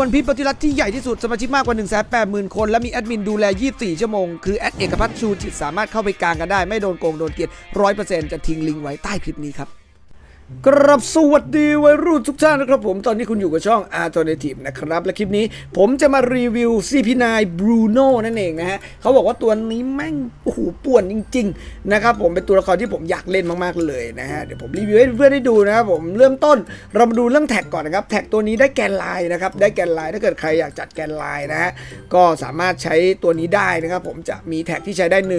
วันพีชปฏิรัติที่ใหญ่ที่สุดสมาชิกมากกว่า 1 8 0 0 0 0 คน และมีแอดมินดูแล 24 ชั่วโมง คือแอดเอกพัฒน์ชูจิตสามารถเข้าไปกลางกันได้ ไม่โดนโกงโดนเกลียด100%จะทิ้งลิงก์ไว้ใต้คลิปนี้ครับ กรับสวัสดีวัยรุ่นทุกท่านนะครับผมตอนนี้คุณอยู่กับช่อง Alternative นะครับ และคลิปนี้ผมจะมารีวิว CP9 Bruno นั่นเองนะฮะเขาบอกว่าตัวนี้แม่งโอ้โหป่วนจริง ๆ นะครับผมเป็นตัวละครที่ผมอยากเล่นมากๆเลยนะฮะเดี๋ยวผมรีวิวให้เพื่อนได้ดูนะครับผมเริ่มต้นเรามาดูเรื่องแท็กก่อนนะครับ แท็กตัวนี้ได้แกนไลน์นะครับได้แกนไลน์ถ้าเกิดใครอยากจัดแกนไลน์นะฮะก็สามารถใช้ตัวนี้ได้นะครับผมจะมีแท็กที่ใช้ได้ 1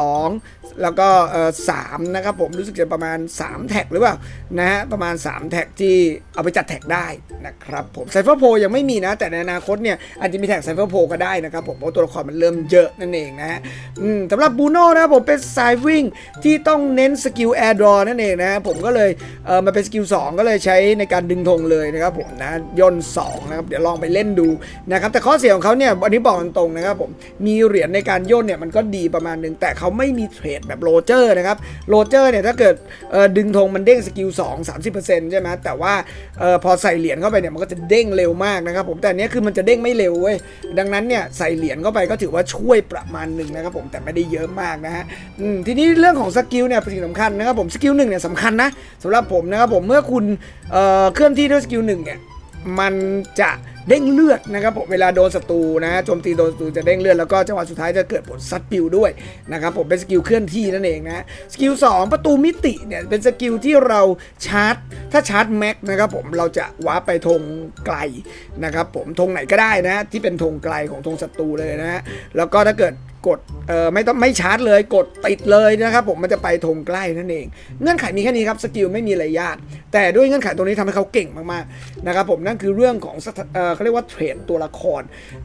2 แล้วก็เอ่อสามนะครับผมรู้สึกจะประมาณ 3 แท็กหรือเปล่านะฮะประมาณ 3 แท็กที่เอาไปจัดแท็กได้นะครับผมไซเฟอร์โพยังไม่มีนะ แต่ในอนาคตเนี่ยอาจจะมีแท็กไซเฟอร์โพก็ได้นะครับผมเพราะตัวละครมันเริ่มเยอะนั่นเองนะฮะสำหรับบูโน่นะผมเป็นสายวิ่งที่ต้องเน้นสกิลแอร์ดรอนั่นเองนะผมก็เลยเออมาเป็นสกิล2ก็เลยใช้ในการดึงธงเลยนะครับผมนะย่น2นะครับเดี๋ยวลองไปเล่นดูนะครับแต่ข้อเสียของเขาเนี่ยอันนี้บอกตรงๆนะครับผมมีเหรียญในการย่นเนี่ยมันก็ดีประมาณหนึ่งแต่เขาไม่มีเทรดแบบโรเจอร์นะครับโรเจอร์เนี่ยถ้าเกิดเออดึงธงมันเด้งสกิล2 30%ใช่ไหมแต่ว่าเออพอใส่เหรียญเข้าไปเนี่ยมันก็จะเด้งเร็วมากนะครับผมแต่อันเนี้ยคือมันจะเด้งไม่เร็วเว้ยดังนั้นเนี่ยใส่เหรียญเข้าไปก็ถือว่าช่วยประมาณหนึ่งนะครับผมแต่ไม่ได้เยอะมากนะฮะทีนี้เรื่องของสกิลเนี่ยเป็นสิ่งสำคัญนะครับผมสกิลหนึ่งเนี่ยสำคัญนะสำหรับผมนะครับผมเมื่อคุณเเคลื่อนที่ด้วยสกิลหนึ่งเนี่ยมันจะ เด้งเลือดนะครับผมเวลาโดนศัตรูนะโจมตีโดนศัตรูจะเด้งเลือดแล้วก็จังหวะสุดท้ายจะเกิดผลซัดปิวด้วยนะครับผมเป็นสกิลเคลื่อนที่นั่นเองนะสกิล2ประตูมิติเนี่ยเป็นสกิลที่เราชาร์จ ถ้าชาร์จแม็กนะครับผมเราจะว้าร์ปไปธงไกลนะครับผมธงไหนก็ได้นะที่เป็นธงไกลของธงศัตรูเลยนะฮะแล้วก็ถ้าเกิดกดเอ่อไม่ต้องไม่ชาร์จเลยกดติดเลยนะครับผมมันจะไปธงใกล้นั่นเอง เงื่อนไขมีแค่นี้ครับสกิลไม่มีอะไรยากแต่ด้วยเงื่อนไขตรงนี้ทำให้เขาเก่งมากๆนะครับผมนั่นคือเรื่องของเขาเรียกว่าเทรดตัวละคร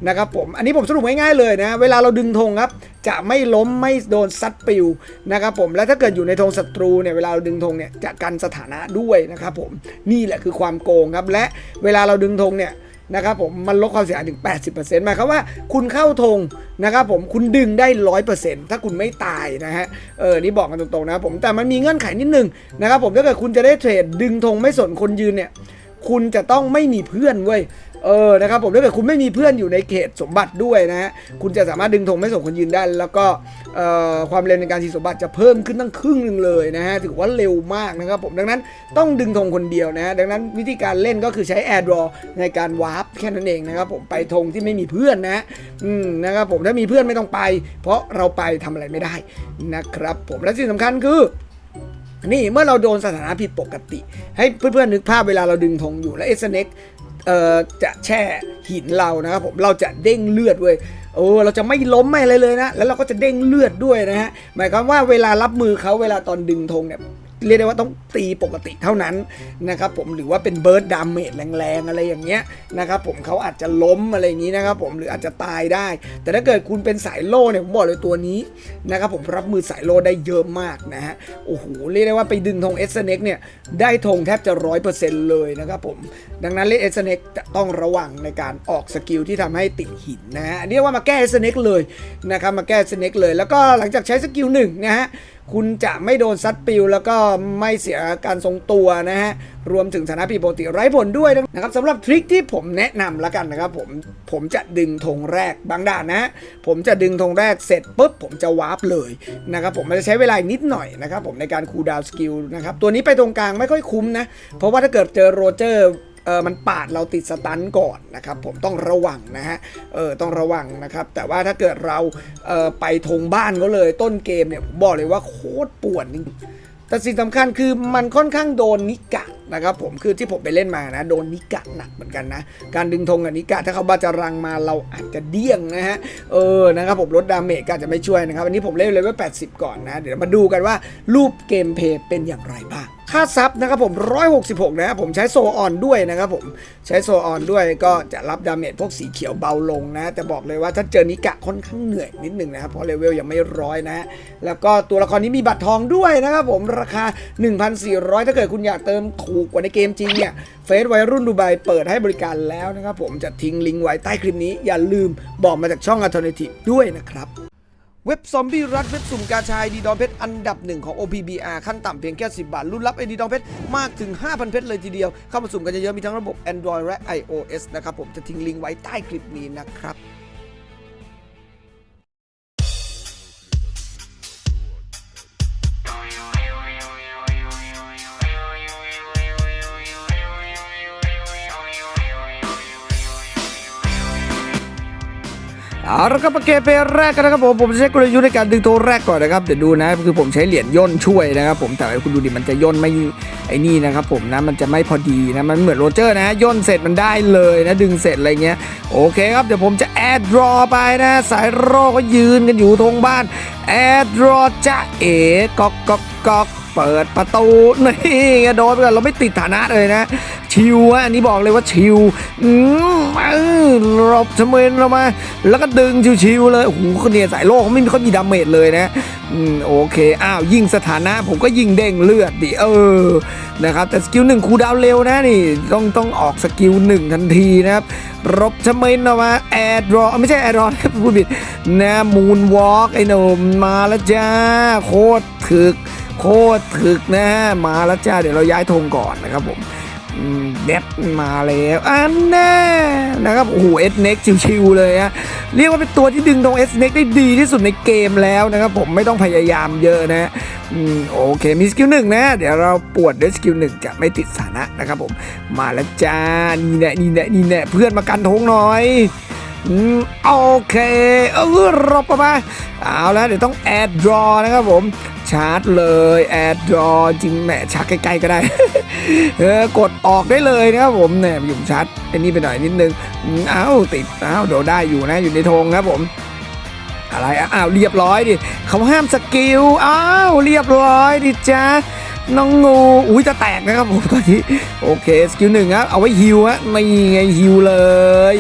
นะครับผมอันนี้ผมสรุปง่ายๆเลยนะเวลาเราดึงธงครับจะไม่ล้มไม่โดนซัดปิวนะครับผมและถ้าเกิดอยู่ในธงศัตรูเนี่ยเวลาเราดึงธงเนี่ยจะกันสถานะด้วยนะครับผมนี่แหละคือความโกงครับและเวลาเราดึงธงเนี่ยนะครับผมมันลดความเสียหายถึง 80%หมายความว่าคุณเข้าธงนะครับผมคุณดึงได้ 100%ถ้าคุณไม่ตายนะฮะเออนี่บอกกันตรงๆนะครับผมแต่มันมีเงื่อนไขนิดนึงนะครับผมถ้าเกิดคุณจะได้เทรดดึงธงไม่สนคนยืนเนี่ยคุณจะต้องไม่มีเพื่อนเว้ย เออนะครับผมถ้าเกิดคุณไม่มีเพื่อนอยู่ในเขตสมบัติด้วยนะฮะคุณจะสามารถดึงธงไม่ส่งคนยืนได้ แล้วก็ความเร็วในการฉีสมบัติจะเพิ่มขึ้นตั้งครึ่งหนึ่งเลยนะฮะถือว่าเร็วมากนะครับผมดังนั้นต้องดึงธงคนเดียวนะฮะดังนั้นวิธีการเล่นก็คือใช้แอร์ดรอในการวาร์ปแค่นั้นเองนะครับผมไปธงที่ไม่มีเพื่อนนะอืมนะครับผมถ้ามีเพื่อนไม่ต้องไป เพราะเราไปทำอะไรไม่ได้นะครับผมและสิ่งสำคัญคือนี่เมื่อเราโดนสถานะผิดปกติ ให้เพื่อนๆนึกภาพเวลาเราดึงธงอยู่แล้วเอสเน็ก เอ่อจะแช่หินเรานะครับผมเราจะเด้งเลือดเว้ยโอ้เราจะไม่ล้มไม่อะไรเลยนะ แล้วเราก็จะเด้งเลือดด้วยนะฮะหมายความว่าเวลารับมือเขาเวลาตอนดึงธงเนี่ย เรียกได้ว่าต้องตีปกติเท่านั้นนะครับผมหรือว่าเป็นเบิร์ดดามเมจแรงๆอะไรอย่างเงี้ยนะครับผมเขาอาจจะล้มอะไรอย่างงี้นะครับผมหรืออาจจะตายได้ แต่ถ้าเกิดคุณเป็นสายโล่เนี่ยผมบอกเลยตัวนี้นะครับผมรับมือสายโล่ได้เยอะมากนะฮะโอ้โหเรียกได้ว่าไปดึงธงเอสเน็กเนี่ยได้ธงแทบจะร้อยเปอร์เซ็นต์เลยนะครับผมดังนั้นเล่นเอสเน็กจะต้องระวังในการออกสกิลที่ทำให้ติดหินนะฮะเรียกว่ามาแก้เอสเน็กเลยนะครับมาแก้เอสเน็กเลย แล้วก็หลังจากใช้สกิลหนึ่งนะฮะ คุณจะไม่โดนซัดปิว แล้วก็ไม่เสียการทรงตัวนะฮะ รวมถึงฐานะผิดปกติไร้ผลด้วยนะครับสำหรับทริคที่ผมแนะนำแล้วกันนะครับผมผมจะดึงธงแรกบางด่านนะฮะผมจะดึงธงแรกเสร็จปุ๊บผมจะวาร์ปเลยนะครับผมมันจะใช้เวลานิดหน่อยนะครับผมในการคูลดาวน์สกิลนะครับตัวนี้ไปตรงกลางไม่ค่อยคุ้มนะ เพราะว่าถ้าเกิดเจอโรเจอร์ เออมันปาดเราติดสตันก่อนนะครับผมต้องระวังนะฮะเออต้องระวังนะครับ แต่ว่าถ้าเกิดเราเออไปธงบ้านเขาเลยต้นเกมเนี่ยบอกเลยว่าโคตรป่วนจริงแต่สิ่งสำคัญคือมันค่อนข้างโดนนิกะนะครับผมคือที่ผมไปเล่นมานะ โดนนิกะหนักเหมือนกันนะ การดึงธงกับนิกะถ้าเขาบาจะรังมาเราอาจจะเดี้ยงนะฮะเออนะครับผมลดดาเมจก็จะไม่ช่วยนะครับอันนี้ผมเล่นเลยว่า80 ก่อนนะ เดี๋ยวมาดูกันว่ารูปเกมเพย์เป็นอย่างไรบ้าง ค่าซับนะครับผม 166 นะครับผมใช้โซออนด้วยนะครับผมใช้โซออนด้วยก็จะรับดาเมจพวกสีเขียวเบาลงนะ แต่บอกเลยว่าถ้าเจอนิกะค่อนข้างเหนื่อยนิดหนึ่งนะครับเพราะเลเวลยังไม่ร้อยนะ แล้วก็ตัวละครนี้มีบัตรทองด้วยนะครับผมราคา 1,400 ถ้าเกิดคุณอยากเติมถูกกว่าในเกมจริงเนี่ยเฟซวัยรุ่นดูไบเปิดให้บริการแล้วนะครับผมจะทิ้งลิงก์ไว้ใต้คลิปนี้อย่าลืมบอกมาจากช่อง Alternative ด้วยนะครับ เว็บซอมบี้รัดเว็บสุ่มกาชายดีดอมเพชรอันดับหนึ่งของ OPBR ขั้นต่ำเพียงแค่ 10 บาทรุ่นรับไอดีดอมเพชรมากถึง 5,000 เพชรเลยทีเดียว เข้ามาสุ่มกันเยอะๆมีทั้งระบบ Android และ iOS นะครับผมจะทิ้งลิงก์ไว้ใต้คลิปนี้นะครับ เอาละครับมาเกมเพลย์แรกกันนะครับผมผมจะใช้กลยุทธ์ในการดึงตัวแรกก่อนนะครับเดี๋ยวดูนะคือผมใช้เหรียญย่นช่วยนะครับ ผมแต่คุณดูดิมันจะย่นไม่ไอ้นี่นะครับ ผมนะมันจะไม่พอดีนะมันเหมือนโรเจอร์นะย่นเสร็จมันได้เลยนะดึงเสร็จอะไรเงี้ยโอเคครับเดี๋ยวผมจะแอดรอไปนะ สายรอก็ยืนกันอยู่ทงบ้านแอดรอจะเอ๋ก๊อกก๊อกก๊อก เปิดประตูนี่โดนไปก่อนเราไม่ติดฐานะเลยนะ ชิวอะอันนี้บอกเลยว่าชิวอืมเออหลบชเมนเรามา แล้วก็ดึงชิวๆเลยโอ้โหคนเนี่ยสายโลกเขาไม่มีเขามีดาเมจเลยนะอืมโอเคอ้าวยิงสถานะผมก็ยิงเด้งเลือดดิเออนะครับแต่สกิลหนึ่งคูดาวเร็วนะนี่ต้องต้องออกสกิลหนึ่งทันทีนะครับรบชเมนออกมาแอดรอไม่ใช่แอดรอครับพูดผิดนะมูนวอล์กไอ้หนุ่มมาแล้วจ้าโคตรถึก โคตรถึกนะฮะมาแล้วจ้าเดี๋ยวเราย้ายธงก่อนนะครับผมเด็บมาแล้วอันแน่นะครับโอ้โหเอสเน็กชิวๆเลยฮะเรียกว่าเป็นตัวที่ดึงธงเอสเน็กได้ดีที่สุดในเกมแล้วนะครับผมไม่ต้องพยายามเยอะนะอโอเคมีสกิลหนึ่งนะ เดี๋ยวเราปวดด้วยสกิลหนึ่งจะไม่ติดสถานะนะครับผมมาแล้วจ้านี่แน่นี่แน่นี่แน่เพื่อนมากันธงหน่อยอืมโอเคเออรบมาเอาแล้วเดี๋ยวต้องแอดดรอนะครับผม ชาร์จเลยแอดดรอจริงแหมชาร์จใกล้ๆก็ได้ เออกดออกได้เลยนะครับผมเนี่ยอยู่ชาร์จไอ้นี่ไปหน่อยนิดนึงอ้าวติดอ้าวเดี๋ยวได้อยู่นะอยู่ในธงครับผมอะไรอ้าวเรียบร้อยดิเขาห้ามสกิลอ้าวเรียบร้อยดิจ้าน้องงูอุ้ยจะแตกนะครับผมตอนนี้โอเคสกิลหนึ่งครับเอาไว้ฮิวฮะไม่ไงฮิวเลย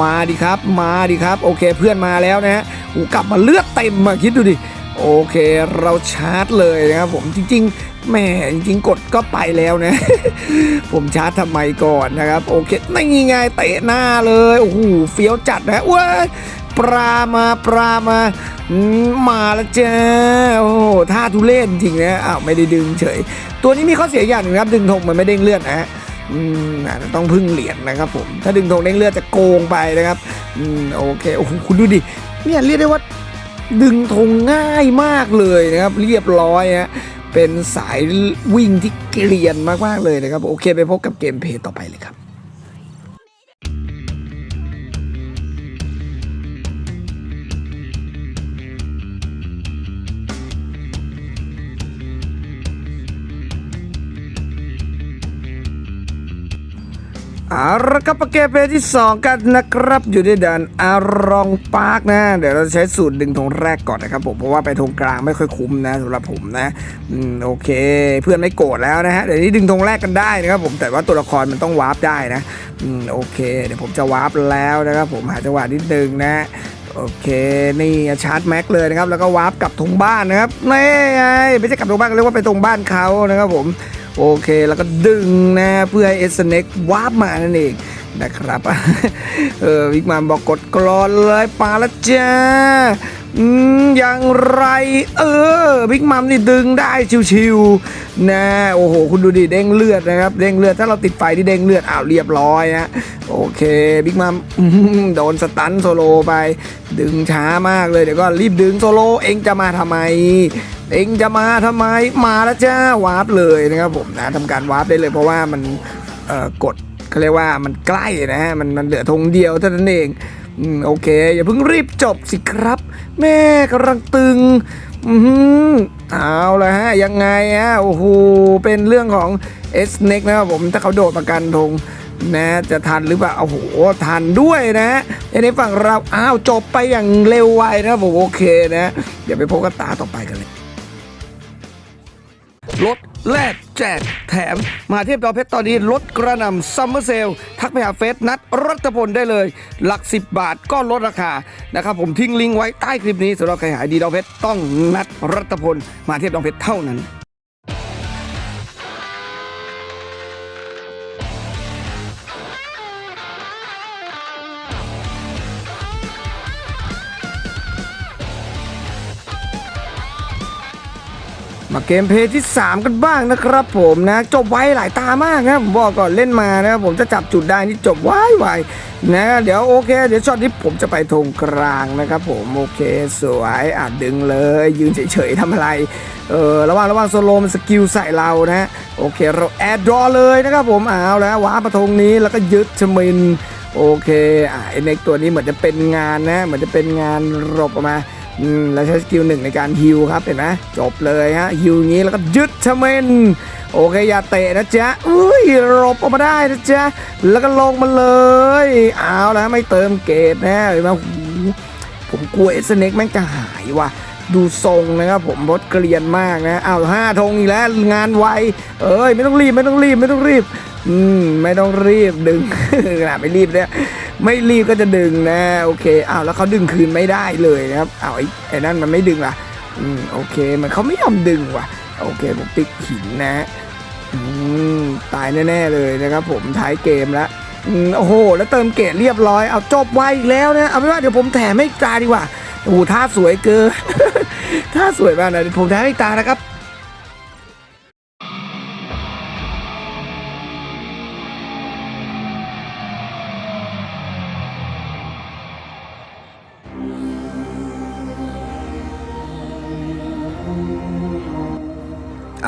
มาดิครับ มาดิครับ โอเคเพื่อนมาแล้วนะฮะอูกลับมาเลือดเต็มมาคิดดูดิ โอเคเราชาร์จเลยนะครับผมจริงๆแม่จริงๆกดก็ไปแล้วนะ ผมชาร์จทำไมก่อนนะครับ โอเคไม่ไงเตะหน้าเลยโอ้โหเฟี้ยวจัดนะว้าปลามาปลามามาแล้วจ้าโอ้โหท่าทุเล่นจริงนะอ้าวไม่ได้ดึงเฉย ตัวนี้มีข้อเสียอย่างหนึงครับ ดึงธงมันไม่เด้งเลือดนะฮะอืมอาจจะต้องพึ่งเหรียญนะครับผม ถ้าดึงธงเด้งเลือดจะโกงไปนะครับ อืมโอเคโอ้โหคุณดูดิเนี่ยเรียกได้ว่า ดึงธงง่ายมากเลยนะครับ เรียบร้อยฮะเป็นสายวิ่งที่เกลียนมากๆเลยนะครับ โอเคไปพบกับเกมเพย์ต่อไปเลยครับ เอาละครับเกมเพลที่ 2 กันนะครับ อยู่ในด่านอารองปาร์กนะ เดี๋ยวเราจะใช้สูตรดึงธงแรกก่อนนะครับผมเพราะว่าไปธงกลางไม่ค่อยคุ้มนะสำหรับผมนะอืมโอเค เพื่อนไม่โกรธแล้วนะฮะเดี๋ยวนี้ดึงธงแรกกันได้นะครับผมแต่ว่าตัวละครมันต้องวาร์ปได้นะอืมโอเค เดี๋ยวผมจะวาร์ปแล้วนะครับผมหาจังหวะนิดนึงนะโอเคนี่ชาร์จแม็กเลยนะครับแล้วก็วาร์ปกลับธงบ้านนะครับนี่ไงไม่ใช่กลับธงบ้านเรียกว่าไปธงบ้านเขานะครับผม โอเคแล้วก็ดึงนะเพื่อให้เอสเน็กวาร์ปมานั่นเองนะครับเออวิกมานบอกกดกรอนเลยปาละจ้าอืมอย่างไร เออบิ๊กมัมนี่ดึงได้ชิวๆนะโอ้โห คุณดูดิเด้งเลือดนะครับเด้งเลือดถ้าเราติดไฟที่เด้งเลือดอ้าวเรียบร้อยฮะโอเคบิ๊กมัมโดนสตันโซโลไป ดึงช้ามากเลยเดี๋ยวก็รีบดึงโซโลเองจะมาทำไม เองจะมาทำไมมาแล้วจ้าวาร์ปเลยนะครับผมนะทำการวาร์ปได้เลยเพราะว่ามันกดเขาเรียกว่ามันใกล้นะฮะมันมันเหลือธงเดียวเท่านั้นเองอโอเค อย่าเพิ่งรีบจบสิครับ แม่กำลังตึงอือเอาละฮะ ยังไงฮะโอ้โหเป็นเรื่องของเอสเน็กนะครับผมถ้าเขาโดดประกันธงนะจะทันหรือเปล่าโอ้โหทันด้วยนะในฝั่งเราอ้าวจบไปอย่างเร็วไวนะผมโอเคนะ เดี๋ยวไปพบกันตาต่อไปกันเลย แลกแจกแถม มาเทพดาวเพชรตอนนี้ลดกระนำซัมเมอร์เซล ทักไปหาเฟซนัดรัตพลได้เลย หลัก 10 บาทก็ลดราคานะครับผมทิ้งลิงก์ไว้ใต้คลิปนี้สำหรับใครหายดีดาวเพชรต้องนัดรัตพลมาเทพดาวเพชรเท่านั้น มาเกมเพย์ที่ 3 กันบ้างนะครับ ผมนะจบไวหลายตามากนะผมบอกก่อนเล่นมานะครับผมจะจับจุดได้นี่จบไวไวนะเดี๋ยวโอเค เดี๋ยวช็อตนี้ผมจะไปธงกลางนะครับ ผมโอเคสวยอะดึงเลย ยืนเฉยๆทำอะไรเออระวังระวังโซโลมันสกิลใส่เรานะโอเคเราแอดดรอเลยนะครับผมเอาแล้วว้าประทงนี้แล้วก็ยึดชมินโอเคอะไอเน็กตัวนี้เหมือนจะเป็นงานนะเหมือนจะเป็นงานรบออกมา อืมแล้วใช้สกิลหนึ่งในการฮิวครับเห็นไหมจบเลยฮะฮิวงี้แล้วก็ยึดชเมนโอเคอย่าเตะนะจ๊ะอุ้ยหลบออกมาได้นะจ๊ะแล้วก็ลงมาเลย เอาแล้วไม่เติมเกตนะเห็นไหมผมกลัวเอสเน็กแม่งจะหายว่ะดูทรงนะครับผมรถเกลียนมากนะอ้าวห้าธงอีกแล้วงานไวเอ้ยไม่ต้องรีบไม่ต้องรีบไม่ต้องรีบ อืมไม่ต้องรีบดึงขนาดไม่รีบเนี่ย ไม่รีบก็จะดึงนะ โอเคอ้าวแล้วเขาดึงคืนไม่ได้เลยนะครับอ้าวไอ้นั่นมันไม่ดึงล่ะอืมโอเค มันเขาไม่ยอมดึงว่ะ โอเคผมติดหินนะอืมตายแน่ๆเลยนะครับ ผมท้ายเกมแล้วอืมโอ้โห แล้วเติมเกรดเรียบร้อย เอาจบไวอีกแล้วนะ เอาเป็นว่าเดี๋ยวผมแถมให้ตาดีกว่า โอ้โหท่าสวยเกินท่าสวยมากนะผมแถมให้ตานะครับ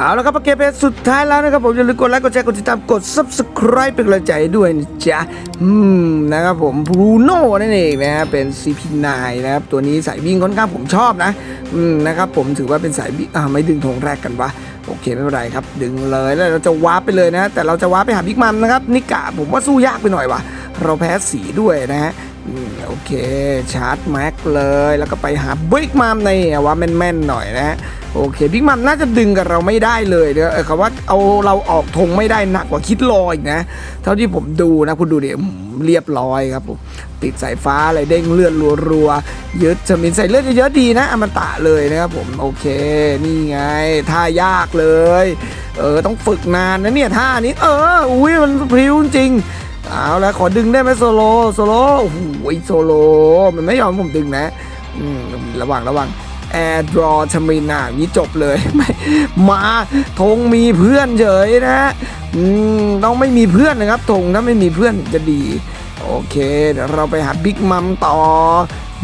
เอาละครับเกมเป็นสุดท้ายแล้วนะครับผมอย่าลืมกดไลค์กดแชร์กดติดตามกด subscribe เป็นกำลังใจด้วยนะจ๊ะอืมนะครับผมบรูโน่นั่นเองนะฮะเป็น CP9 นะครับตัวนี้สายวิ่งค่อนข้างผมชอบนะอืมนะครับผมถือว่าเป็นสายวิ่งอ่าไม่ดึงธงแรกกันวะโอเคไม่เป็นไรครับ ดึงเลยแล้วเราจะวาร์ปไปเลยนะแต่เราจะวาร์ปไปหาบิ๊กมัมนะครับนิกะผมว่าสู้ยากไปหน่อยว่ะเราแพ้สีด้วยนะฮะ โอเค ชาร์จแม็กเลยแล้วก็ไปหาบิ๊กมัมในว่าแม่นๆหน่อยนะฮะโอเคบิ๊กมัมน่าจะดึงกับเราไม่ได้เลยเนอะเออคำว่าเอาเราออกธงไม่ได้หนักกว่าคิดรออีกนะ เท่าที่ผมดูนะคุณดูเดิอืมเรียบร้อยครับผมติดสายฟ้าอะไรเด้งเลือดรัวๆยึดจะมินใส่เลือดเยอะๆดีนะอมตะเลยนะครับผมโอเค นี่ไงท่ายากเลย เออต้องฝึกนานนะเนี่ยท่านี้ เอออุ้ยมันพริ้วจริง เอาละขอดึงได้ไหมโซโลโซโลโอ้โหโซโลมันไม่ยอมผมดึงนะอืมระวังระวังแอร์ดรอชมินานี้จบเลยไม่มาธงมีเพื่อนเฉยนะอืมต้องไม่มีเพื่อนนะครับธงถ้าไม่มีเพื่อนจะดี โอเคเดี๋ยวเราไปหาบิ๊กมัมต่อ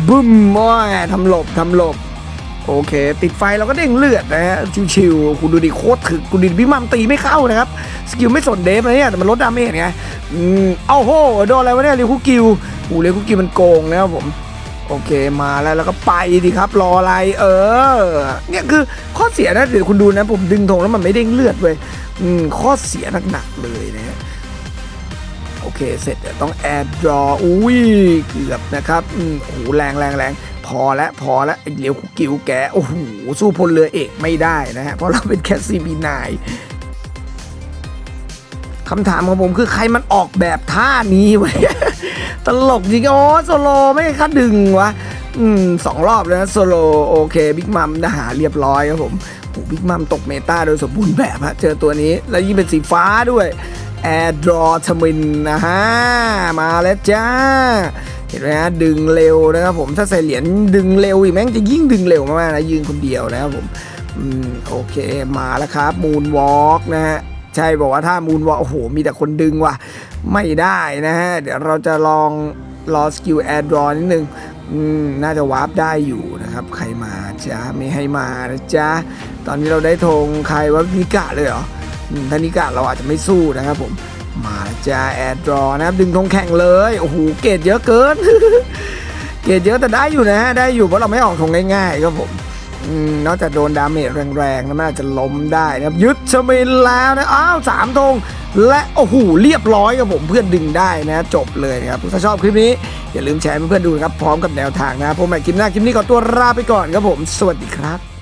บึ้มว้าทำหลบทำหลบ โอเค ติดไฟเราก็เด้งเลือดนะฮะชิวๆคุณดูดิโคตรถึกคุณดูดิพี่มัมตีไม่เข้านะครับ สกิลไม่สนเดฟนะเนี่ยแต่มันลดดาเมจไงอืมเอ้าโหโดนอะไรวะเนี่ยเรียคุกิวโอ้เรียคุกิวมันโกงนะครับผมโอเคมาแล้วแล้วก็ไปดิครับ รออะไร เออ เนี่ยคือข้อเสียนะเดี๋ยวคุณดูนะ ผมดึงธงแล้วมันไม่เด้งเลือดเว้ยอืมข้อเสียหนักๆเลยนะฮะโอเค เสร็จต้องแอดรออุ้ยเกือบนะครับอืมโหแรงแรงแรง พอแล้วพอแล้วเหลียวกิวแกโอ้โหสู้พลเรือเอกไม่ได้นะฮะเพราะเราเป็นแค่ซีบีนายคำถามของผมคือใครมันออกแบบท่านี้ไว้ตลกจริงโอ้โซโลไม่ค่าดึงวะอืมสองรอบแล้วนะโซโลโอเคบิ๊กมัมนะหาเรียบร้อยครับผมบิ๊กมัมตกเมตาโดยสมบูรณ์แบบฮะเจอตัวนี้ แล้วยิ่งเป็นสีฟ้าด้วย แอร์ดรอทมินนะฮะ มาแล้วจ้า เห็นไหมฮะ ดึงเร็วนะครับผม ถ้าใส่เหรียญดึงเร็วอีกแม่งจะยิ่งดึงเร็วมากๆนะ ยืนคนเดียวนะครับผม อืม โอเค มาแล้วครับ มูนวอล์กนะฮะใช่บอกว่าถ้ามูนวอล์กโอ้โห มีแต่คนดึงว่ะ ไม่ได้นะฮะ เดี๋ยวเราจะลองรอสกิลแอร์ดรอนิดนึงอืมน่าจะวาร์ปได้อยู่นะครับ ใครมาจ้าไม่ให้มานะจ๊ะตอนนี้เราได้ธงใครว่านิกะเลยเหรอ อืมถ้านิกะเราอาจจะไม่สู้นะครับผมมาจ้าแอดรอนะครับ ดึงธงแข่งเลยโอ้โหเกรดเยอะเกิน เกรดเยอะแต่ได้อยู่นะได้อยู่เพราะเราไม่ออกธงง่ายๆครับผมอืมนอกจากโดนดาเมจแรงๆแล้วมันอาจจะล้มได้นะครับยึดชมินแล้วนะอ้าวสามธงและโอ้โหเรียบร้อยครับผมเพื่อนดึงได้นะจบเลยนะครับถ้าชอบคลิปนี้ อย่าลืมแชร์ให้เพื่อนๆดูนะครับพร้อมกับแนวทางนะผมใหม่คลิปหน้าคลิปนี้ขอตัวลาไปก่อนครับผม สวัสดีครับ